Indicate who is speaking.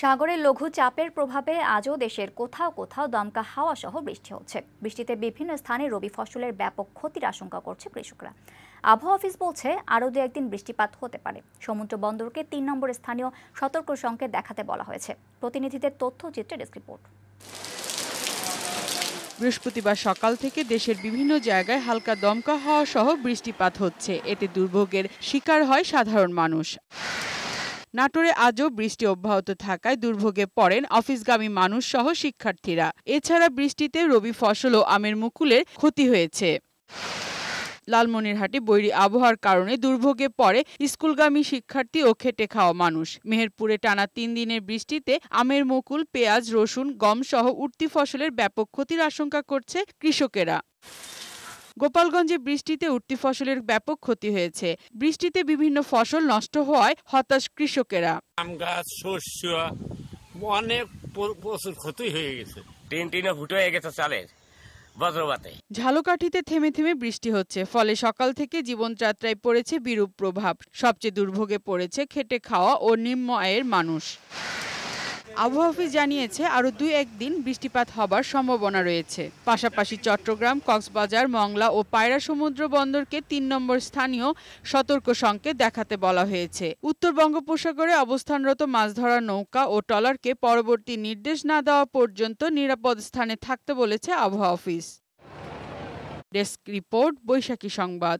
Speaker 1: সাগরের লঘু চাপের প্রভাবে আজও দেশের কোথাও কোথাও দমকা হাওয়া সহ বৃষ্টি হচ্ছে। বৃষ্টিতে বিভিন্ন স্থানে রবি ফসলের ব্যাপক ক্ষতির আশঙ্কা করছে কৃষকরা। আবহাওয়া অফিস বলছে, আরও দু একদিন বৃষ্টিপাত হতে পারে। সমুদ্র বন্দরকে তিন নম্বর স্থানীয় সতর্ক সংকেত দেখাতে বলা হয়েছে। প্রতিনিধিদের তথ্যচিত্রে ডেস্ক রিপোর্ট।
Speaker 2: বৃহস্পতিবার সকাল থেকে দেশের বিভিন্ন জায়গায় হালকা দমকা হাওয়া সহ বৃষ্টিপাত হচ্ছে। এতে দুর্ভোগের শিকার হয় সাধারণ মানুষ। নাটোরে আজও বৃষ্টি অব্যাহত থাকায় দুর্ভোগে পড়েন অফিসগামী মানুষ সহ শিক্ষার্থীরা। এছাড়া বৃষ্টিতে রবি ফসল ও আমের মুকুলের ক্ষতি হয়েছে। লালমনিরহাটে বৈরী আবহাওয়ার কারণে দুর্ভোগে পড়ে স্কুলগামী শিক্ষার্থী ও খেটে খাওয়া মানুষ। মেহেরপুরে টানা তিন দিনের বৃষ্টিতে আমের মুকুল, পেঁয়াজ, রসুন, গম সহ উঠতি ফসলের ব্যাপক ক্ষতির আশঙ্কা করছে কৃষকেরা। গোপালগঞ্জে বৃষ্টিতে উঠতি ফসলের ব্যাপক ক্ষতি হয়েছে। বৃষ্টিতে বিভিন্ন ফসল নষ্ট হওয়ায় হতাশ কৃষকেরা।
Speaker 3: আম গাছ শস্য অনেক প্রচুর ক্ষতি হয়ে গেছে।
Speaker 4: টিন টিনে ফুটো হয়ে গেছে চালের বজ্রপাতে।
Speaker 2: ঝালকাঠিতে থেমে থেমে বৃষ্টি হচ্ছে ফলে সকাল থেকে জীবনযাত্রায় পড়েছে বিরূপ প্রভাব। সবচেয়ে দুর্ভোগে পড়েছে খেটে খাওয়া ও নিম্ন আয়ের মানুষ। আবহাওয়া অফিস জানিয়েছে, আরও দুই একদিন বৃষ্টিপাত হবার সম্ভাবনা রয়েছে। পাশাপাশি চট্টগ্রাম, কক্সবাজার, মংলা ও পায়রা সমুদ্র বন্দরকে তিন নম্বর স্থানীয় সতর্ক সংকেত দেখাতে বলা হয়েছে। উত্তর বঙ্গোপসাগরে অবস্থানরত মাছ ধরার নৌকা ও ট্রলারকে পরবর্তী নির্দেশ না দেওয়া পর্যন্ত নিরাপদ স্থানে থাকতে বলেছে আবহাওয়া অফিস। ডেস্ক রিপোর্ট, বৈশাখী সংবাদ।